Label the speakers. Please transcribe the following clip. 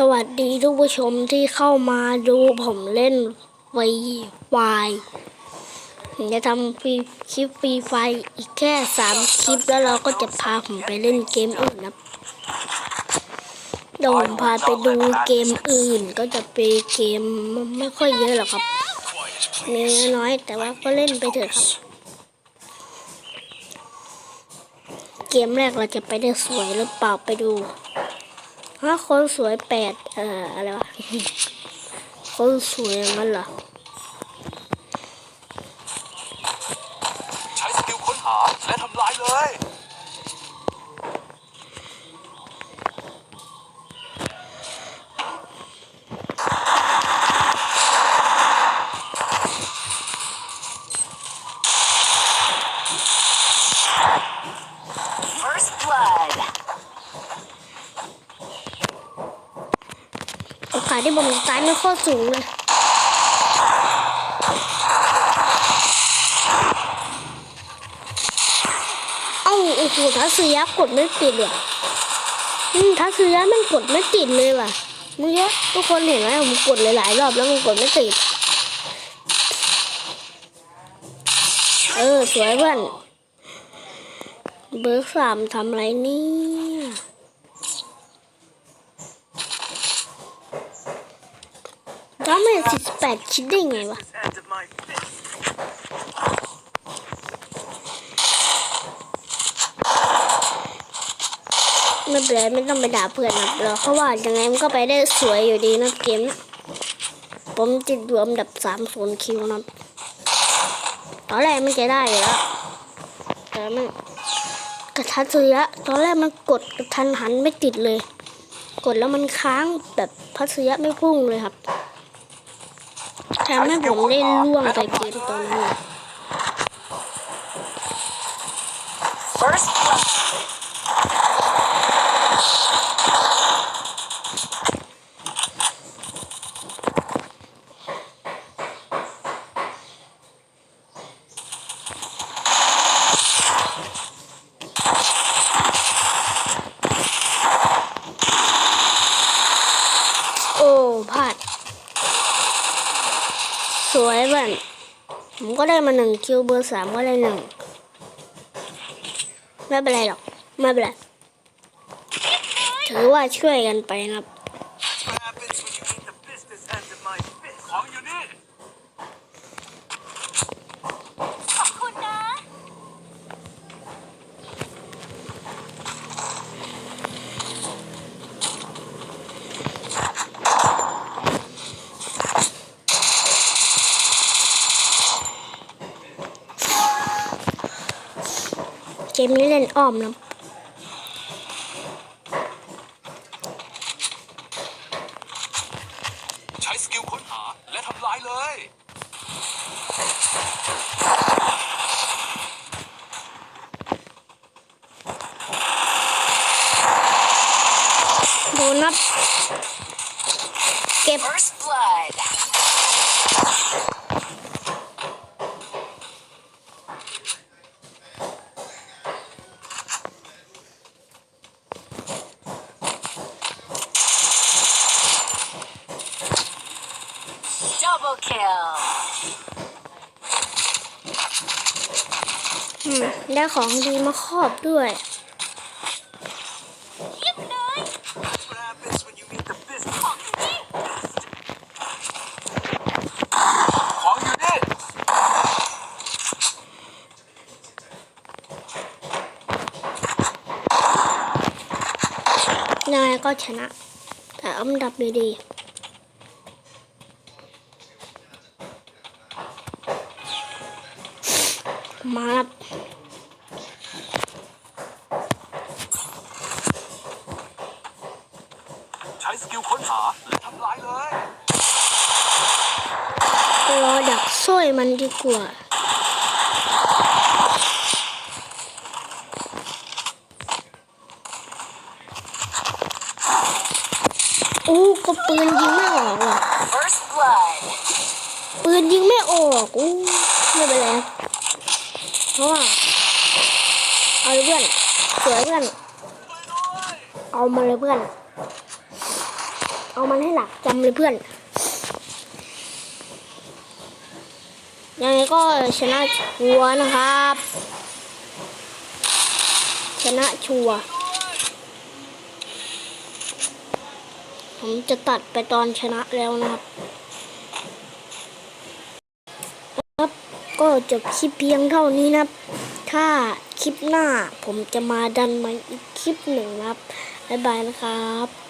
Speaker 1: สวัสดีทุกผู้ชมที่เข้ามาดูผมเล่นไววายผมจะทำฟีคลิปฟรีไฟอีกแค่สามคลิปแล้วเราก็จะพาผมไปเล่นเกมอื่นนะเดี๋ยวผมพาไปดูเกมอื่นก็จะเป็นเกมไม่ค่อยเยอะหรอกครับ มีน้อยแต่ว่าก็เล่นไปเถอะครับ เกมแรกเราจะไปได้สวยหรือเปล่าไปดู ถ้าคนสวยแปดเอ่ออะไรวะ คนสวยอย่างนั้นเหรอ
Speaker 2: ใช้สกิลค้นหาและทำลายเลย
Speaker 3: First blood.
Speaker 1: โอกาส ที่ผมตายไม่โคตรสูงเลยเอ้าโอ้โหทัศยะกดไม่ติดเลยอืมทัศยะมันกดไม่ติดเลยว่ะเมื่อทุกคนเห็นไหมผมกดหลายๆรอบแล้วมันกดไม่ติด เออ สวยเพื่อนเบอร์สามทำไรเนี่ย ดาเมจสิบแปดคิดได้ไงวะไม่เป็นไรไม่ต้องไปด่าเพื่อนนะเราเขาว่ายังไงมันก็ไปได้สวยอยู่ดีนะเกมผมติดรวมดับสามศูนย์คิวนะตอนแรกมันจะได้อยู่แล้วแต่มันกระทันระยะตอนแรกมันกดกระทันหันไม่ติดเลย กดแล้วมันค้างแบบพัสยะไม่พุ่งเลยครับ แถมให้ผมได้ล่วงไปเกมตอนนี้
Speaker 3: First blood.
Speaker 1: โอ้พลาด สวยเพื่อน ผมก็ได้มาหนึ่งคิวเบอร์สามก็ได้หนึ่งไม่เป็นไรหรอก ไม่เป็นไร ถือว่าช่วยกันไปนะครับ
Speaker 2: What happens when you eat the business end of my fist? ของอยู่นี่
Speaker 3: ขอบคุณนะ
Speaker 1: เกมนี้เล่นอ้อมนะ
Speaker 2: ใช้สกิลค้นหาและทำลายเลย
Speaker 1: โดนัทเก็บ
Speaker 3: First blood. 'Double kill.
Speaker 1: อืมได้ของดีมาครอบด้วย
Speaker 2: That's what happens when you eat the business ของอยู่นี่
Speaker 1: ยังไงก็ชนะ แต่อันดับดีๆ มาครับ
Speaker 2: ใช้สกิลค้นหาและทำลายเลย
Speaker 1: รอดักสร้อยมันดีกว่าอู้ก็ปืนยิงไม่ออกว่ะ
Speaker 3: First blood.
Speaker 1: ปืนยิงไม่ออกอู้ไม่เป็นไรครับ เพราะว่าเอาเลยเพื่อนสวยเพื่อน เอามาเลยเพื่อน เอามันให้หลักจำเลยเพื่อน ยังไงก็ชนะชัวนะครับ ชนะชัวผมจะตัดไปตอนชนะแล้วนะครับ ก็จบคลิปเพียงเท่านี้นะครับ ถ้าคลิปหน้าผมจะมาดันมาอีกคลิปหนึ่งนะครับ บ๊ายบายนะครับ